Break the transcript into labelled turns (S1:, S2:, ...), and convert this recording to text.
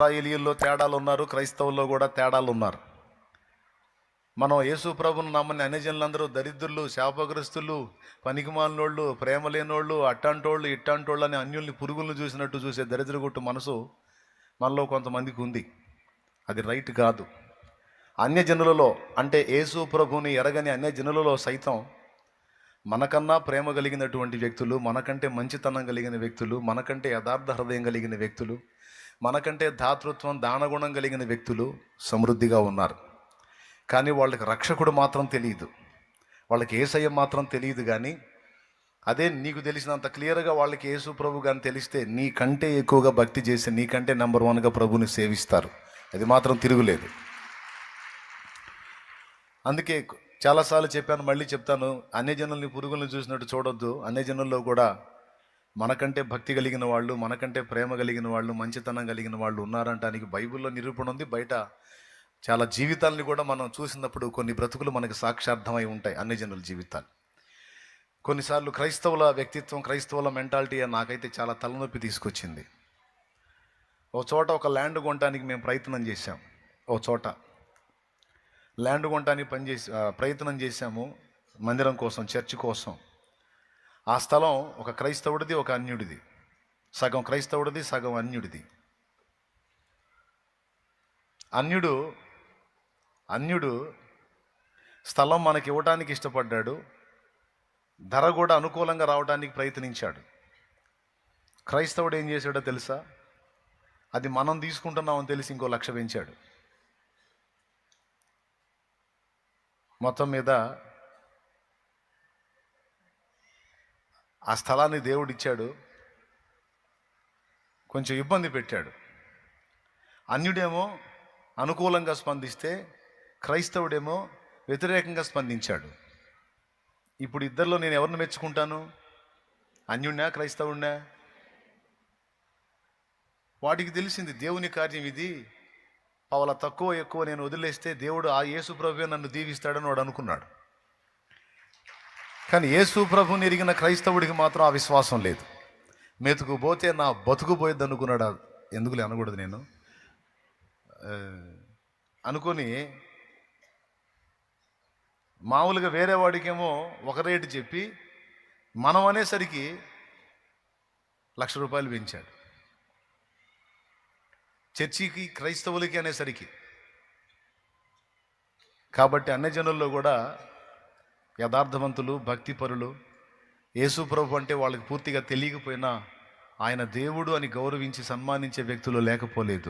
S1: ఇస్రాయేలీల్లో తేడాలు ఉన్నారు క్రైస్తవుల్లో కూడా తేడాలు ఉన్నారు మనం యేసు ప్రభుని నమ్మని అన్యజనులందరూ దరిద్రులు శాపగ్రస్తులు పనికిమాలినోళ్ళు ప్రేమ లేనోళ్ళు అట్టంటోళ్ళు ఇట్టంటోళ్ళు అని అన్యుల్ని పురుగులను చూసినట్టు చూసే దరిద్రగుట్టు మనసు మనలో కొంతమందికి ఉంది. అది రైట్ కాదు. అన్యజనులలో అంటే యేసు ప్రభుని ఎరగని అన్యజనులలో సైతం మనకన్నా ప్రేమ కలిగినటువంటి వ్యక్తులు మనకంటే మంచితనం కలిగిన వ్యక్తులు మనకంటే యథార్థ హృదయం కలిగిన వ్యక్తులు మనకంటే దాతృత్వం దానగుణం కలిగిన వ్యక్తులు సమృద్ధిగా ఉన్నారు. కానీ వాళ్ళకి రక్షకుడు మాత్రం తెలియదు. వాళ్ళకి ఏసయ్య మాత్రం తెలియదు కానీ అదే నీకు తెలిసినంత క్లియర్గా వాళ్ళకి యేసు ప్రభు కానీ తెలిస్తే నీకంటే ఎక్కువగా భక్తి చేసి నీకంటే నెంబర్ వన్గా ప్రభుని సేవిస్తారు. అది మాత్రం తిరుగులేదు. అందుకే చాలాసార్లు చెప్పాను మళ్ళీ చెప్తాను. అన్యజనుల్ని పురుగుల్ని చూసినట్టు చూడొద్దు. అన్యజనుల్లో కూడా మనకంటే భక్తి కలిగిన వాళ్ళు మనకంటే ప్రేమ కలిగిన వాళ్ళు మంచితనం కలిగిన వాళ్ళు ఉన్నారంటానికి బైబిల్లో నిరూపణ ఉంది. బయట చాలా జీవితాలని కూడా మనం చూసినప్పుడు కొన్ని బ్రతుకులు మనకి సాక్షార్థమై ఉంటాయి అన్ని జనుల జీవితాలు. కొన్నిసార్లు క్రైస్తవుల వ్యక్తిత్వం క్రైస్తవుల మెంటాలిటీ నాకైతే చాలా తలనొప్పి తీసుకొచ్చింది. ఓ చోట ఒక ల్యాండ్ కొనడానికి మేము ప్రయత్నం చేశాం. ఓ చోట ల్యాండ్ కొనడానికి పనిచేసి ప్రయత్నం చేశాము మందిరం కోసం చర్చ్ కోసం. ఆ స్థలం ఒక క్రైస్తవుడిది ఒక అన్యుడిది. సగం క్రైస్తవుడిది సగం అన్యుడిది. అన్యుడు అన్యుడు స్థలం మనకి ఇవ్వటానికి ఇష్టపడ్డాడు. ధర కూడా అనుకూలంగా రావడానికి ప్రయత్నించాడు. క్రైస్తవుడు ఏం చేశాడో తెలుసా? అది మనం తీసుకుంటున్నామని తెలిసి ఇంకో లక్ష పెంచాడు. మొత్తం మీద ఆ స్థలాన్ని దేవుడు ఇచ్చాడు కొంచెం ఇబ్బంది పెట్టాడు. అన్యుడేమో అనుకూలంగా స్పందిస్తే క్రైస్తవుడేమో వ్యతిరేకంగా స్పందించాడు. ఇప్పుడు ఇద్దరిలో నేను ఎవరిని మెచ్చుకుంటాను? అన్యుడినా క్రైస్తవుడినా? వాటికి తెలిసింది దేవుని కార్యం ఇది. పవల తక్కువ ఎక్కువ నేను వదిలేస్తే దేవుడు ఆ యేసు ప్రభు నన్ను దీవిస్తాడని వాడు అనుకున్నాడు. కానీ యేసు ప్రభుని ఎరిగిన క్రైస్తవుడికి మాత్రం ఆ విశ్వాసం లేదు. మెతుకు పోతే నా బతుకు పోయేది అనుకున్నాడు? ఎందుకులే అనకూడదు నేను. అనుకొని మామూలుగా వేరే వాడికేమో ఒక రేటు చెప్పి మనం అనేసరికి లక్ష రూపాయలు పెంచాడు. చర్చికి క్రైస్తవులకి అనేసరికి. కాబట్టి అన్ని జనుల్లో కూడా యథార్థవంతులు భక్తిపరులు. యేసుప్రభు అంటే వాళ్ళకి పూర్తిగా తెలియకపోయినా ఆయన దేవుడు అని గౌరవించి సన్మానించే వ్యక్తులు లేకపోలేదు.